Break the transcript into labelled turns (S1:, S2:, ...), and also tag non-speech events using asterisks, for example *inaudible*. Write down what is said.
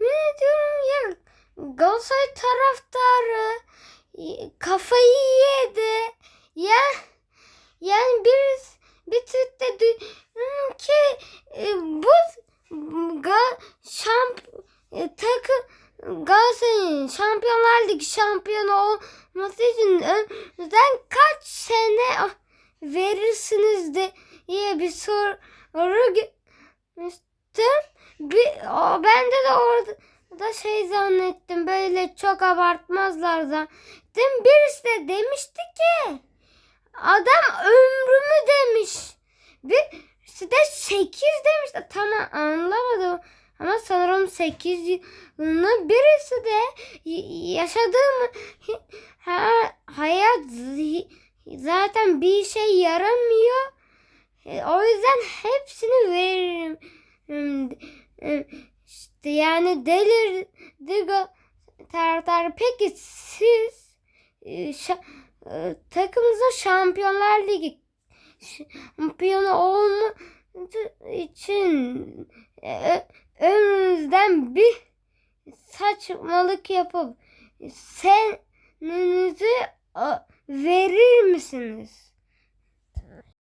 S1: ne diyorum ya Galatasaray taraftarı y- kafayı yedi. Ya yani bir bir tweette diyorum ki e, bu ga, şamp e, takı Galatasaray'ın Şampiyonlar Ligi şampiyonu olması için önden kaç sene verirsiniz diye bir soru görmüştüm. Bir, o, ben de, de orada da şey zannettim böyle çok abartmazlar zannettim. Birisi de demişti ki adam ömrümü demiş. Birisi de 8 demiş. Tamam anlamadım. Ama sanırım 8 yılını birisi de yaşadığım *laughs* ha- hayat zaten bir şey yaramıyor. E, O yüzden hepsini veririm. E, İşte yani delirdi taraftar. Peki siz e, şa- e, takımınıza Şampiyonlar Ligi şampiyonu olması için ömrünüzden bir saçmalık yapıp seninizi verir misiniz?